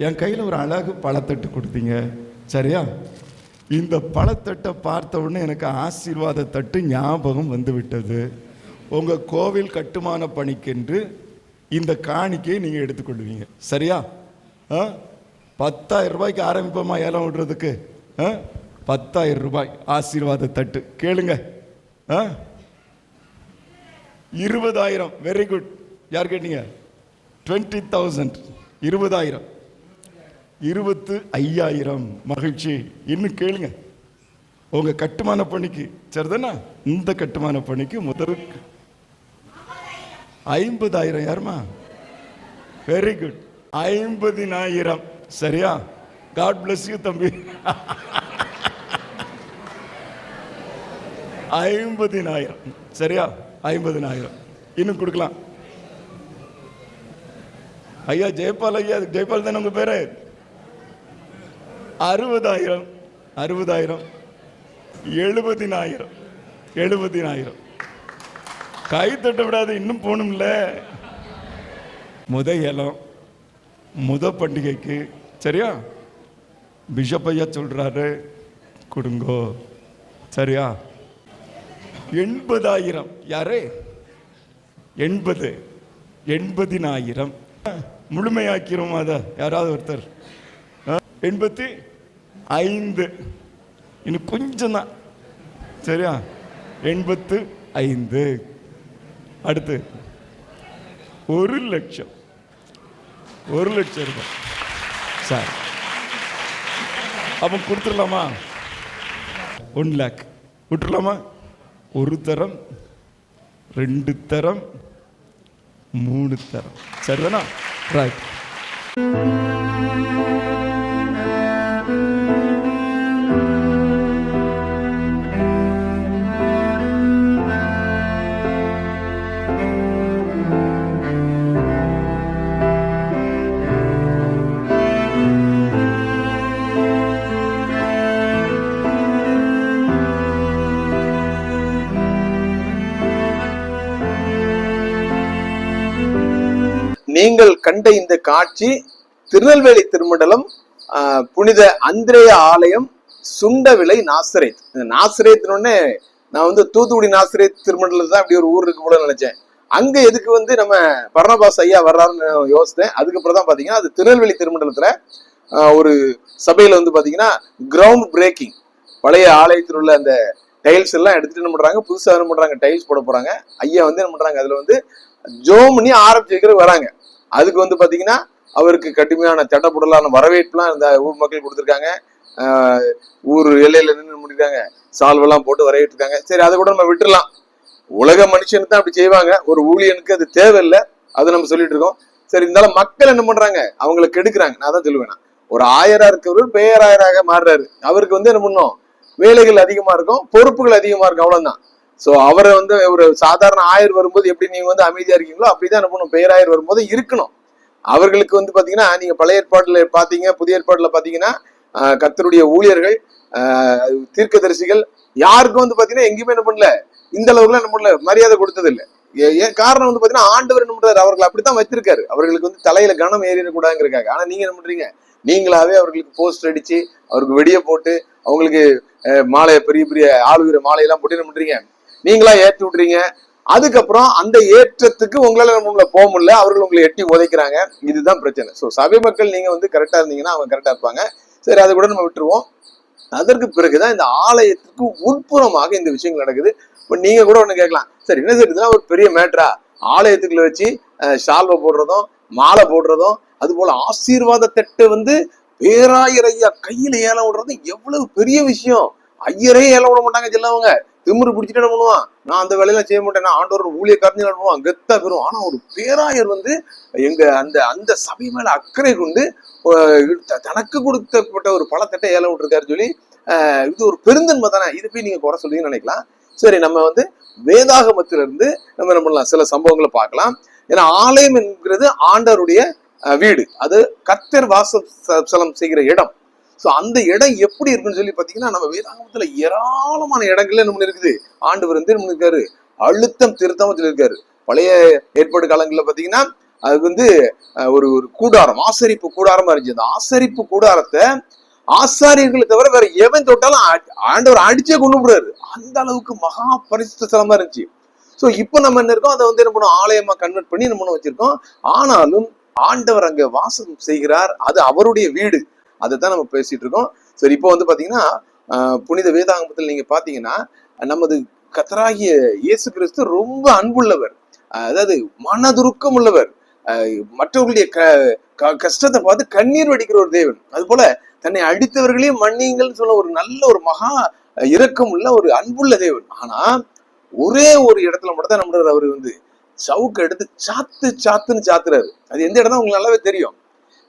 என் கையில் ஒரு அழகு பழத்தட்டு கொடுத்தீங்க. சரியா? இந்த பழத்தட்டை பார்த்த உடனே எனக்கு ஆசீர்வாத தட்டு ஞாபகம் வந்து விட்டது உங்கள் கோவில் கட்டுமான பணிக்கென்று இந்த காணிக்கையை நீங்கள் எடுத்துக்கொள்வீங்க. சரியா? ஆ? பத்தாயிரம் ரூபாய்க்கு ஆரம்பிப்போமா ஏலம் விடுறதுக்கு? ஆ? பத்தாயிரம் ரூபாய் ஆசீர்வாத தட்டு. கேளுங்க. ஆ? இருபதாயிரம். வெரி குட் யார் கேட்டீங்க? டுவெண்ட்டி தௌசண்ட் இருபதாயிரம். இருபத்து ஐயாயிரம். மகிழ்ச்சி. இன்னும் கேளுங்க. உங்க கட்டுமான பணிக்கு. சரிதானா? இந்த கட்டுமான பணிக்கு முதல் ஐம்பதாயிரம். யாருமா வெரி குட் ஐம்பதினாயிரம். சரியா? காட் பிளஸ் யூ தம்பி. ஐம்பதினாயிரம். சரியா? ஐம்பதினாயிரம். இன்னும் கொடுக்கலாம். ஐயா ஜெயபால் ஐயா ஜெயபால் தானே உங்க பேரு? அறுபதாயிரம் அறுபதாயிரம் எழுபதினாயிரம் எழுபதினாயிரம். கை தட்ட விடாது இன்னும் போகணும்ல. முத ஏலம் முத பண்டிகைக்கு சரியா? பிஷப்பையா சொல்கிறாரு கொடுங்கோ. சரியா? எண்பதாயிரம். யாரு? எண்பது எண்பதினாயிரம். முழுமையாக்கிறோம் அதை. யாராவது ஒருத்தர். ஆ? எண்பத்தி ஐந்து. இன்னும் கொஞ்சம் தான். சரியா? எண்பத்து ஐந்து. அடுத்து. ஒரு லட்சம். ஒரு லட்சம் ரூபாய். சார். அப்போ கொடுத்துடலாமா? ஒன் லேக் விட்டுடலாமா? ஒரு தரம் ரெண்டு தரம் மூணு தரம். சரிதானா? ரைட் நீங்கள் கண்ட இந்த காட்சி திருநெல்வேலி திருமண்டலம் புனித அந்திரேய ஆலயம் சுண்டவிலை நாசரேத். இந்த நாசரேத்னு நான் வந்து தூத்துக்குடி நாசரேத் திருமண்டலத்தில் தான் அப்படி ஒரு ஊர் இருக்கு போல நினைச்சேன். அங்க எதுக்கு வந்து நம்ம பரணபாஸ் ஐயா வர்றாருன்னு யோசித்தேன். அதுக்கப்புறம் தான் பாத்தீங்கன்னா அது திருநெல்வேலி திருமண்டலத்துல ஒரு சபையில வந்து பாத்தீங்கன்னா கிரவுண்ட் பிரேக்கிங் பழைய ஆலயத்தில் உள்ள அந்த டைல்ஸ் எல்லாம் எடுத்துட்டு என்ன பண்றாங்க புதுசாக என்ன பண்றாங்க டைல்ஸ் போட போறாங்க. ஐயா வந்து என்ன பண்றாங்க அதுல வந்து ஜோம்னி ஆரம்பிச்சு வைக்கிறது வராங்க. அதுக்கு வந்து பாத்தீங்கன்னா அவருக்கு கடுமையான தடப்புடலான வரவேற்புலாம் இந்த ஊர் மக்கள் கொடுத்துருக்காங்க. ஊர் எல்லையில நின்று முடிக்கிறாங்க. சால்வெல்லாம் போட்டு வரவேற்றிருக்காங்க. சரி அதை கூட நம்ம விட்டுறலாம். உலக மனுஷனுக்கு தான் அப்படி செய்வாங்க. ஒரு ஊழியனுக்கு அது தேவையில்லை. அதை நம்ம சொல்லிட்டு இருக்கோம். சரி இருந்தாலும் மக்கள் என்ன பண்றாங்க? அவங்கள கெடுக்குறாங்க. நான் தான் சொல்லுவேன் ஒரு ஆயரா இருக்கிறவர் பேராயராக மாறுறாரு. அவருக்கு வந்து என்ன பண்ணும்? வேலைகள் அதிகமா இருக்கும். பொறுப்புகள் அதிகமா இருக்கும். அவ்வளவுதான். சோ அவரை வந்து ஒரு சாதாரண ஆயர் வரும்போது எப்படி நீங்க வந்து அமைதியா இருக்கீங்களோ அப்படிதான் என்ன பேராயர் வரும்போது இருக்கணும். அவர்களுக்கு வந்து பாத்தீங்கன்னா நீங்க பழைய ஏற்பாடுல பாத்தீங்க புதிய ஏற்பாடுல பாத்தீங்கன்னா கத்தருடைய ஊழியர்கள் தீர்க்கதரிசிகள் யாருக்கும் வந்து பாத்தீங்கன்னா எங்கேயுமே என்ன பண்ணல. இந்த அளவுக்குலாம் என்ன பண்ணல மரியாதை கொடுத்தது இல்ல ஏன் காரணம் வந்து பாத்தீங்கன்னா ஆண்டவர் என்ன பண்றாரு அவர்கள் அப்படித்தான் வச்சிருக்காரு அவர்களுக்கு வந்து தலையில கனம் ஏறிடக்கூடாதுங்கிறக்காக ஆனா நீங்க என்ன பண்றீங்க? நீங்களாவே அவர்களுக்கு போஸ்ட் அடிச்சு அவருக்கு வெடியை போட்டு அவங்களுக்கு மாலையை மாலை பெரிய பெரிய ஆளுகிற மாலையெல்லாம் போட்டு என்ன பண்றீங்க? நீங்களா ஏற்றி விட்றீங்க. அதுக்கப்புறம் அந்த ஏற்றத்துக்கு உங்களால உங்களை போக முடியல அவர்கள் உங்களை எட்டி உதைக்கிறாங்க. இதுதான் பிரச்சனை. ஸோ சபை மக்கள் நீங்க வந்து கரெக்டா இருந்தீங்கன்னா அவங்க கரெக்டா இருப்பாங்க. சரி அதை கூட நம்ம விட்டுருவோம். அதற்கு பிறகுதான் இந்த ஆலயத்துக்கு உட்புறமாக இந்த விஷயங்கள் நடக்குது. இப்போ நீங்க கூட ஒன்று கேட்கலாம். சரி என்ன சார் இதெல்லாம் ஒரு பெரிய மேட்ரா ஆலயத்துக்குள்ள வச்சு ஷால்வை போடுறதும் மாலை போடுறதும் அது போல ஆசீர்வாத தட்டு வந்து பேராயர் ஐயா கையில ஏலம் விடுறது எவ்வளவு பெரிய விஷயம். ஐயரே ஏலம் விட மாட்டாங்க செல்லவங்க. திமுரு பிடிச்சிட்டு என்ன பண்ணுவான்? நான் அந்த வேலையெல்லாம் செய்ய மாட்டேன். நான் ஆண்டவர் ஊழியக்காரன் பண்ணுவான். கெத்தா பெறும் ஆனா ஒரு பேராயர் வந்து எங்க அந்த அந்த சபை மேல அக்கறை கொண்டு தனக்கு கொடுத்தப்பட்ட ஒரு பழத்தட்டை ஏல விட்டுருக்காரு சொல்லி இது ஒரு பெருந்தன்மை தானே? இது போய் நீங்க குறை சொல்லுவீங்கன்னு நினைக்கலாம். சரி நம்ம வந்து வேதாகமத்திலிருந்து இருந்து நம்ம என்ன பண்ணலாம்? சில சம்பவங்களை பார்க்கலாம். ஏன்னா ஆலயம் என்கிறது ஆண்டவருடைய வீடு. அது கத்தர் வாசம் செய்கிற இடம். ஸோ அந்த இடம் எப்படி இருக்குன்னு சொல்லி பார்த்தீங்கன்னா நம்ம வேதாகமத்துல ஏராளமான இடங்கள்ல நம்ம இருக்குது ஆண்டவர் வந்து நம்ம இருக்காரு அழுத்தம் திருத்தம் சொல்லியிருக்காரு பழைய ஏற்பாடு காலங்களில் பார்த்தீங்கன்னா அது வந்து ஒரு ஒரு கூடாரம் ஆசரிப்பு கூடாரமா இருந்துச்சு. அந்த ஆசரிப்பு கூடாரத்தை ஆசாரியர்களை தவிர வேற எவன் தொட்டாலும் ஆண்டவர் அடிச்சே கொண்டு விடுறாரு அந்த அளவுக்கு மகா பரிசுத்த ஸ்தலமா இருந்துச்சு. ஸோ இப்போ நம்ம என்ன இருக்கோம்? அதை வந்து என்ன பண்ணுவோம் ஆலயமா கன்வெர்ட் பண்ணி நம்ம வச்சிருக்கோம். ஆனாலும் ஆண்டவர் அங்க வாசம் செய்கிறார். அது அவருடைய வீடு. அதை தான் நம்ம பேசிட்டு இருக்கோம். சரி இப்போ வந்து பாத்தீங்கன்னா புனித வேதாங்கத்தில் நீங்க பாத்தீங்கன்னா நமது கத்தராகிய இயேசு கிறிஸ்து ரொம்ப அன்புள்ளவர். அதாவது மனதுருக்கம் உள்ளவர். மற்றவர்களுடைய க க- கஷ்டத்தை பார்த்து கண்ணீர் வடிக்கிற ஒரு தேவன். அது போல தன்னை அடித்தவர்களையும் மன்னியுங்கள்னு சொல்ல ஒரு நல்ல ஒரு மகா இரக்கம் உள்ள ஒரு அன்புள்ள தேவன். ஆனா ஒரே ஒரு இடத்துல மட்டும் தான் நம்மள அவர் வந்து. சவுக்கு எடுத்து சாத்து சாத்துன்னு சாத்துறாரு. அது எந்த இடம் தான் உங்களுக்கு நல்லாவே தெரியும்.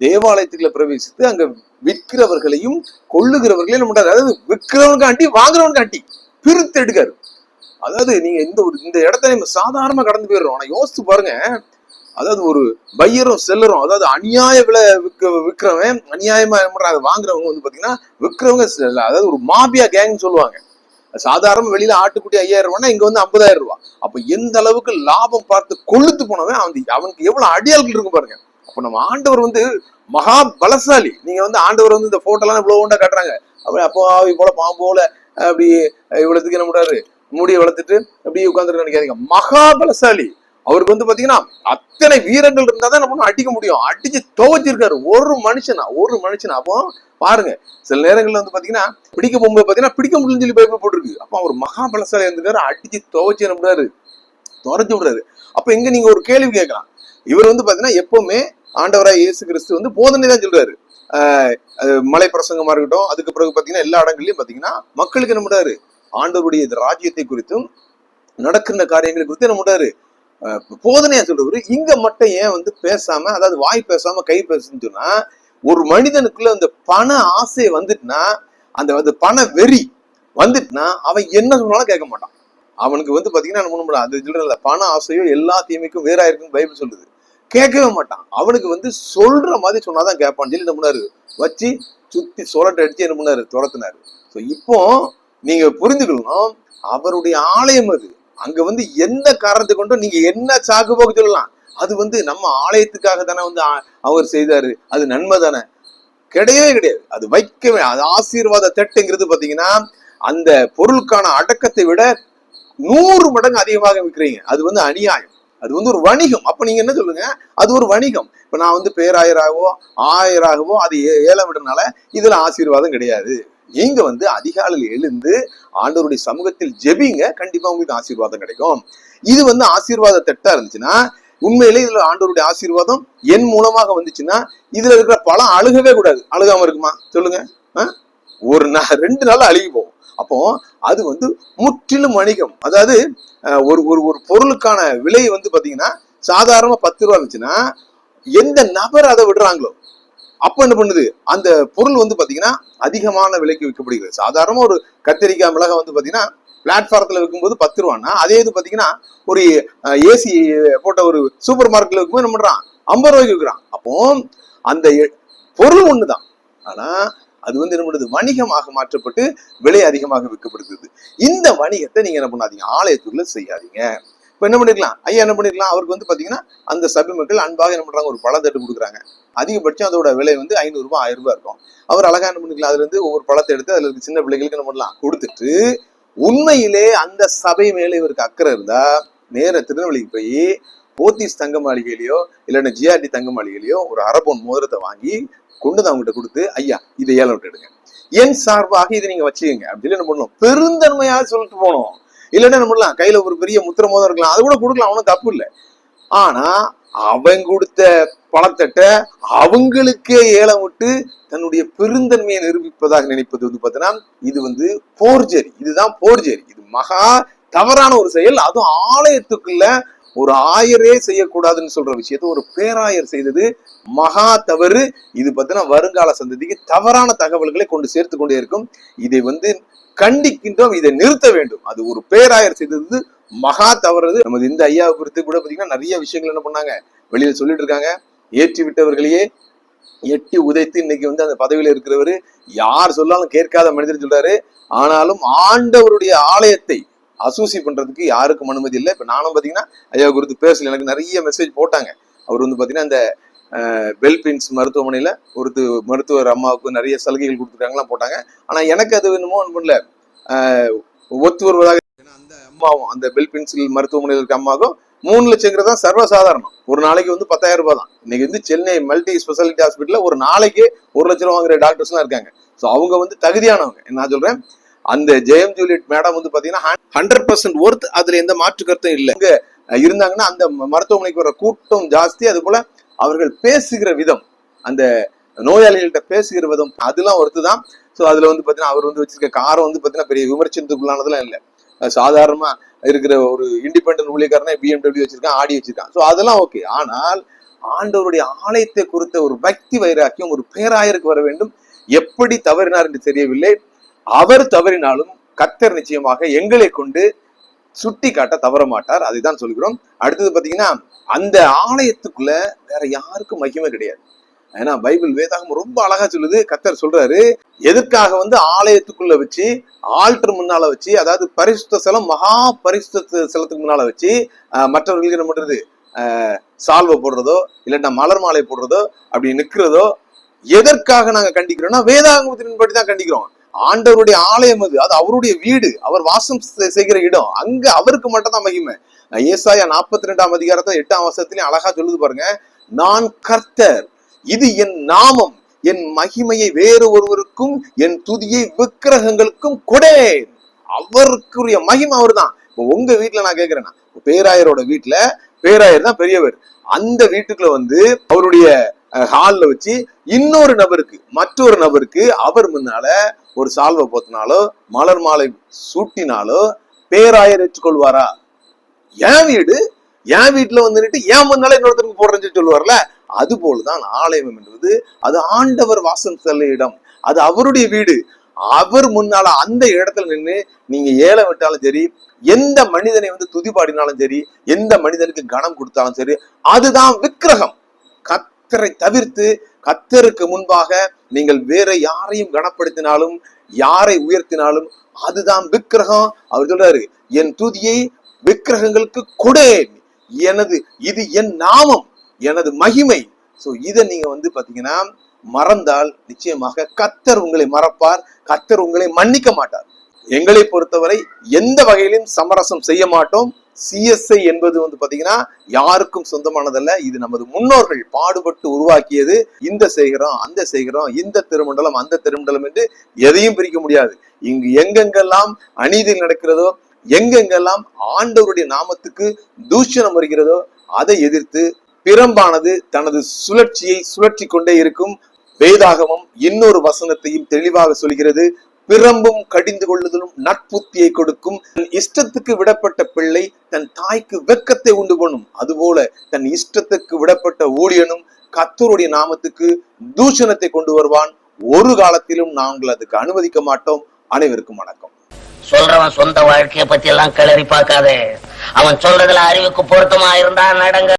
தேவாலயத்துக்குள்ள பிரவேசித்து அங்க விற்கிறவர்களையும் கொள்ளுகிறவர்களையும் நம்ம அதாவது விற்கிறவனுக்கு அண்டி வாங்குறவனுக்கு அண்டி. பிரித்து எடுக்காரு. அதாவது நீங்க இந்த ஒரு இந்த இடத்த நம்ம சாதாரணமா கடந்து போயிடுறோம். ஆனா யோசித்து பாருங்க. அதாவது ஒரு பையரும் செல்லரும் அதாவது அநியாய விலை விற்க விற்கிறவன் அநியாயமா என்ன அதை வாங்குறவங்க வந்து பாத்தீங்கன்னா விற்கிறவங்க செல்ல- அதாவது ஒரு மாபியா கேங்னு சொல்லுவாங்க. சாதாரண வெளியில ஆட்டுக்குட்டி ஐயாயிரம் ரூபாய்னா இங்க வந்து ஐம்பதாயிரம் ரூபாய் அப்ப எந்த அளவுக்கு லாபம் பார்த்து கொழுத்து போனவன் அவன் அவனுக்கு எவ்வளவு அடியாள்கள் இருக்கும் பாருங்க. அப்ப நம்ம ஆண்டவர் வந்து மகா பலசாலி. நீங்க வந்து ஆண்டவர் வந்து இந்த போட்டோலாம் இவ்வளோ இவ்வளவு உண்டா காட்டுறாங்க. அப்படி அப்போ ஆவி போல பாம்போல அப்படி இவ்வளவுக்கு என்ன பண்றாரு? முடியை வளர்த்துட்டு அப்படியே உட்காந்துருக்க நினைக்காதீங்க. மகா பலசாலி. அவருக்கு வந்து பாத்தீங்கன்னா அத்தனை வீரங்கள் இருந்தா தான் நம்ம அடிக்க முடியும். அடிச்சு துவச்சிருக்காரு. ஒரு மனுஷனா ஒரு மனுஷனா. அப்போ பாருங்க சில நேரங்கள்ல வந்து பாத்தீங்கன்னா பிடிக்க போகும்போது பாத்தீங்கன்னா பிடிக்க முடியலன்னு சொல்லி பைபிள் போட்டிருக்கு. அப்போ அவர் மகா பலசாலி இருந்திருக்காரு அடிச்சு துவச்சு என்ன பண்றாரு? துரைச்சு விடுறாரு. அப்ப இங்க நீங்க ஒரு கேள்வி கேட்கலாம். இவர் வந்து பாத்தீங்கன்னா எப்பவுமே ஆண்டவராக இயேசு கிறிஸ்து வந்து போதனை தான் சொல்றாரு. அது மலை பிரசங்கமா இருக்கட்டும் அதுக்கு பிறகு பாத்தீங்கன்னா எல்லா இடங்கள்லயும் பாத்தீங்கன்னா மக்களுக்கு என்ன பண்றாரு? ஆண்டவருடைய ராஜ்யத்தை குறித்தும் நடக்கின்ற காரியங்களை குறித்து என்ன பண்றாரு? போதனையா சொல்றவரு இங்க மட்டும் ஏன் வந்து பேசாம அதாவது வாய் பேசாம கை பேசுன்னு சொன்னா ஒரு மனிதனுக்குள்ள அந்த பண ஆசை வந்துட்டுனா அந்த அந்த பண வெறி வந்துட்டுனா அவன் என்ன சொன்னாலும் கேட்க மாட்டான். அவனுக்கு வந்து பாத்தீங்கன்னா என்ன பண்ண முடியாது அது சொல்றல பண ஆசையோ எல்லா தீமைக்கும் வேறா இருக்குன்னு பைபிள் சொல்லுது. கேட்கவே மாட்டான். அவனுக்கு வந்து சொல்ற மாதிரி சொன்னாதான் கேட்பான். சொல்லி என்ன பண்ணாரு? வச்சு சுத்தி சொலட்டை அடிச்சு என்ன பண்ணாரு? துரத்துனாரு. ஸோ இப்போ நீங்க புரிந்துக்கணும் அவருடைய ஆலயம் அது. அங்க வந்து எந்த காரணத்தை கொண்டும் நீங்க என்ன சாக்கு போக்கு சொல்லலாம். அது வந்து நம்ம ஆலயத்துக்காக தானே வந்து அவர் செய்தாரு. அது நன்மை தானே. கிடையவே கிடையாது. அது வைக்கவே அது ஆசீர்வாத தட்டுங்கிறது பாத்தீங்கன்னா அந்த பொருளுக்கான அடக்கத்தை விட நூறு மடங்கு அதிகமாக விற்கிறீங்க. அது வந்து அநியாயம். அது வந்து ஒரு வணிகம். அப்ப நீங்க என்ன சொல்லுங்க? அது ஒரு வணிகம். இப்ப நான் வந்து பேராயராகவோ ஆயராகவோ அது ஏ- ஏலம் விடுறதுனால இதுல ஆசீர்வாதம் கிடையாது. நீங்க வந்து அதிகாலையில் எழுந்து ஆண்டவருடைய சமூகத்தில் ஜெபிங்க. கண்டிப்பா உங்களுக்கு ஆசீர்வாதம் கிடைக்கும். இது வந்து ஆசீர்வாத திட்டா இருந்துச்சுன்னா உண்மையிலே இதுல ஆண்டவருடைய ஆசீர்வாதம் என் மூலமாக வந்துச்சுன்னா இதுல இருக்கிற பழம் அழுகவே கூடாது. அழுகாம இருக்குமா? சொல்லுங்க. ஆ? ஒரு நாள் ரெண்டு நாள் அழுகி போகும். அப்போ அது வந்து முற்றிலும் வணிகம். அதாவது ஒரு ஒரு ஒரு பொருளுக்கான விலை வந்து பாத்தீங்கன்னா சாதாரணமா பத்து ரூபா இருந்துச்சுன்னா எந்த நபர் அதை விடுறாங்களோ அப்போ என்ன பண்ணுது? அந்த பொருள் வந்து பாத்தீங்கன்னா அதிகமான விலைக்கு விற்கப்படுகிறது. சாதாரணமாக ஒரு கத்திரிக்காய் மிளகாய் வந்து பாத்தீங்கன்னா பிளாட்ஃபாரத்தில் விற்கும்போது பத்து ரூபான்னா அதே இது பாத்தீங்கன்னா ஒரு ஏசி போட்ட ஒரு சூப்பர் மார்க்கெட்டில் விற்கும்போது என்ன பண்றான்? ஐம்பது ரூபாய்க்கு விற்கிறான் அப்போ அந்த பொருள் பொருள் ஒண்ணுதான். ஆனா அது வந்து என்ன பண்ணுது? வணிகமாக மாற்றப்பட்டு விலை அதிகமாக விற்கப்படுகிறது. இந்த வணிகத்தை நீங்க என்ன பண்ணாதீங்க? ஆலயத்துக்குள்ள செய்யாதீங்க. இப்போ என்ன பண்ணிருக்கலாம்? ஐயா என்ன பண்ணிருக்கலாம்? அவருக்கு வந்து பார்த்தீங்கன்னா அந்த சபை மக்கள் அன்பாக என்ன பண்ணுறாங்க ஒரு பழத்தட்டு கொடுக்குறாங்க. அதிகபட்சம் அதோட விலை வந்து ஐநூறுரூபா ஆயிரம் ரூபாய் இருக்கும். அவர் அழகாக என்ன பண்ணிக்கலாம் அதுலேருந்து ஒவ்வொரு பழத்தை எடுத்து அதில் இருக்க சின்ன பிள்ளைகளுக்கு என்ன பண்ணலாம்? கொடுத்துட்டு உண்மையிலே அந்த சபை மேலே இவருக்கு அக்கறை இருந்தால் நேர திருநெல்வேலிக்கு போய் போத்தீஸ் தங்க மாளிகையிலையோ இல்லைன்னா ஜிஆர்டி தங்க மாளிகையிலையோ ஒரு அரபோன் மோதிரத்தை வாங்கி கொண்டு வந்து அவங்ககிட்ட கொடுத்து ஐயா இதை ஏழை விட்டு எடுங்க. என் சார்பாக இதை நீங்க வச்சுக்கோங்க. அப்படின்னு என்ன பண்ணணும்? பெருந்தன்மையாக சொல்லிட்டு போகணும். இல்லைன்னா என்ன பண்ணலாம்? கையில ஒரு பெரிய முத்திர மோதம் இருக்கலாம். அது கூட கொடுக்கலாம். அவனும் தப்பு இல்லை. ஆனா அவன் கொடுத்த பணத்தட்ட அவங்களுக்கே ஏலம் விட்டு தன்னுடைய பெருந்தன்மையை நிரூபிப்பதாக நினைப்பது வந்து பார்த்தீங்கன்னா இது வந்து போர்ஜரி. இதுதான் போர்ஜரி. இது மகா தவறான ஒரு செயல். அதுவும் ஆலயத்துக்குள்ள ஒரு ஆயரே செய்யக்கூடாதுன்னு சொல்ற விஷயத்த ஒரு பேராயர் செய்தது மகா தவறு. இது பார்த்தீங்கன்னா வருங்கால சந்ததிக்கு தவறான தகவல்களை கொண்டு சேர்த்து கொண்டே இருக்கும். இதை வந்து கண்டிக்கின்றோம் இதை நிறுத்த வேண்டும். அது ஒரு பேராயர் செய்தது மகா தவறது. நமது இந்த ஐயாவை குறித்து கூட பார்த்தீங்கன்னா நிறைய விஷயங்கள் என்ன பண்ணாங்க? வெளியில் சொல்லிட்டு இருக்காங்க. ஏற்றி விட்டவர்களையே எட்டி உதைத்து இன்னைக்கு வந்து அந்த பதவியில இருக்கிறவர் யார் சொல்லாலும் கேட்காத மனிதர் சொல்றாரு. ஆனாலும் ஆண்டவருடைய ஆலயத்தை அசூசி பண்றதுக்கு யாருக்கும் அனுமதி இல்லை. இப்ப நானும் பாத்தீங்கன்னா ஐயா குறித்து பேசல. எனக்கு நிறைய மெசேஜ் போட்டாங்க. அவர் வந்து பாத்தீங்கன்னா அந்த பெல்பின்ஸ் மருத்துவமனையில ஒரு மருத்துவர் அம்மாவுக்கு நிறைய சலுகைகள் கொடுத்துருக்காங்களாம் போட்டாங்க. ஆனா எனக்கு அது என்னமோ ஒன்றும் ஒத்து வருவதாக அந்த அம்மாவும் அந்த பெல்பின்சில் மருத்துவமனையில் இருக்க அம்மாவுக்கும் மூணு லட்சங்கிறது தான் சர்வசாதாரணம். ஒரு நாளைக்கு வந்து பத்தாயிரம் ரூபாய் தான். இன்னைக்கு வந்து சென்னை மல்டி ஸ்பெஷாலிட்டி ஹாஸ்பிட்டலில் ஒரு நாளைக்கு ஒரு லட்சம் ரூபா வாங்குற டாக்டர்ஸ்லாம் இருக்காங்க. ஸோ அவங்க வந்து தகுதியானவங்க. நான் சொல்றேன்? அந்த ஜெயம் ஜூலியட் மேடம் வந்து பார்த்தீங்கன்னா ஹண்ட்ரட் பர்சன்ட் ஒர்த் அதுல எந்த மாற்று கருத்தும் இல்லை. இங்க இருந்தாங்கன்னா அந்த மருத்துவமனைக்கு வர கூட்டம் ஜாஸ்தி. அது போல அவர்கள் பேசுகிற விதம் அந்த நோயாளிகள்கிட்ட பேசுகிற விதம் அதெல்லாம் ஒருத்து தான் ஸோ அதில் வந்து பார்த்தீங்கன்னா அவர் வந்து வச்சிருக்க காரம் வந்து பார்த்தீங்கன்னா பெரிய விமர்சனத்துக்குள்ளானதெல்லாம் இல்லை. சாதாரணமாக சாதாரணமா இருக்கிற ஒரு இண்டிபெண்டன்ட் ஊழியக்காரனே பிஎம்டபிள்யூ வச்சிருக்கான் ஆடி வச்சிருக்கான். ஸோ அதெல்லாம் ஓகே ஆனால் ஆண்டவருடைய ஆலயத்தை குறித்த ஒரு பக்தி வைராக்கியம் ஒரு பேராயருக்கு வர வேண்டும். எப்படி தவறினார் என்று தெரியவில்லை. அவர் தவறினாலும் கத்தர் நிச்சயமாக எங்களை கொண்டு சுட்டி காட்ட தவற மாட்டார். அதுதான் சொல்கிறோம். அடுத்தது பாத்தீங்கன்னா அந்த ஆலயத்துக்குள்ள வேற யாருக்கும் மகிமை கிடையாது. ஏன்னா பைபிள் வேதாகம் ரொம்ப அழகா சொல்லுது. கத்தர் சொல்றாரு எதுக்காக வந்து ஆலயத்துக்குள்ள வச்சு ஆல்டர் முன்னால வச்சு அதாவது பரிசுத்த ஸ்தலம் மகா பரிசுத்த ஸ்தலத்துக்கு முன்னால வச்சு மற்றவர்களுக்கு என்ன பண்றது? சால்வை போடுறதோ இல்லைன்னா மலர் மாலை போடுறதோ அப்படி நிக்கிறதோ எதற்காக நாங்க கண்டிக்கிறோம்னா வேதாகமத்தின்படி தான் கண்டிக்கிறோம். ஆண்டவருடைய ஆலயம் அது. அது அவருடைய வீடு. அவர் வாசம் செய்கிற இடம். அங்க அவருக்கு மட்டும் தான் மகிமை. ஏசாயா நாற்பத்தி ரெண்டாம் அதிகாரத்தை எட்டாம் வருஷத்துலயும் அழகா சொல்லுது பாருங்க. நான் கர்த்தர். இது என் நாமம். என் மகிமையை வேறு ஒருவருக்கும் என் துதியை விக்கிரகங்களுக்கும் கொடே அவருக்குரிய மகிமை அவர் தான் இப்போ உங்க வீட்டுல நான் கேக்குறேன்னா பேராயரோட வீட்டுல பேராயர் தான் பெரியவர். அந்த வீட்டுக்குள்ள வந்து அவருடைய ஹாலில் வச்சு இன்னொரு நபருக்கு மற்றொரு நபருக்கு அவர் முன்னால ஒரு சால்வை போத்தினாலோ மலர் மாலை சூட்டினாலோ பேராயர் ஏற்றுக்கொள்வாரா? என் வீடு என் வீட்டுல வந்துட்டு என் ஏன் முன்னால இன்னொருத்தருக்கு போடுறேன்னு சொல்லுவார்ல அது போலதான் ஆலயம் என்பது அது ஆண்டவர் வாசம் செல்ல இடம். அது அவருடைய வீடு. அவர் முன்னால அந்த இடத்துல நின்று நீங்க ஏழை விட்டாலும் சரி எந்த மனிதனை வந்து துதிபாடினாலும் சரி எந்த மனிதனுக்கு கனம் கொடுத்தாலும் சரி அதுதான் விக்கிரகம். கத்தரை தவிர்த்து கத்தருக்கு முன்பாக நீங்கள் வேற யாரையும் கனப்படுத்தினாலும் யாரை உயர்த்தினாலும் அதுதான் விக்கிரகம். அவர் சொல்றாரு என் துதியை விக்கிரகங்களுக்கு கொடேன் எனது இது என் நாமம் எனது மகிமை. சோ இதை நீங்க வந்து பாத்தீங்கன்னா மறந்தால் நிச்சயமாக கத்தர் உங்களை மறப்பார் கத்தர் உங்களை மன்னிக்க மாட்டார். எங்களை பொறுத்தவரை எந்த வகையிலும் சமரசம் செய்ய மாட்டோம். சிஎஸ்ஐ என்பது வந்து பாத்தீங்கன்னா யாருக்கும் சொந்தமானதல்ல. இது நமது முன்னோர்கள் பாடுபட்டு உருவாக்கியது. இந்த சேகரம் அந்த சேகரம் இந்த திருமண்டலம் அந்த திருமண்டலம் என்று எதையும் பிரிக்க முடியாது. இங்கு எங்கெங்கெல்லாம் அநீதி நடக்கிறதோ எங்கெங்கெல்லாம் ஆண்டவருடைய நாமத்துக்கு தூஷணம் வருகிறதோ அதை எதிர்த்து பிரம்பானது தனது சுழற்சியை சுழற்றி கொண்டே இருக்கும். வேதாகமம் இன்னொரு வசனத்தையும் தெளிவாக சொல்கிறது. பிரம்பும் கடிந்து கொள்ளுதலும் நட்புத்தியை கொடுக்கும். தன் இஷ்டத்துக்கு விடப்பட்ட பிள்ளை தன் தாய்க்கு வெக்கத்தை உண்டு பண்ணும். அதுபோல தன் இஷ்டத்துக்கு விடப்பட்ட ஊழியனும் கத்தருடைய நாமத்துக்கு தூஷணத்தை கொண்டு வருவான். ஒரு காலத்திலும் நாங்கள் அதுக்கு அனுமதிக்க மாட்டோம். அனைவருக்கும் வணக்கம். சொல்றவன் சொந்த வாழ்க்கையை பத்தி எல்லாம் கிளறி பார்க்காதே. அவன் சொல்றதுல அறிவுக்கு பொருத்தமா இருந்தா நடங்க.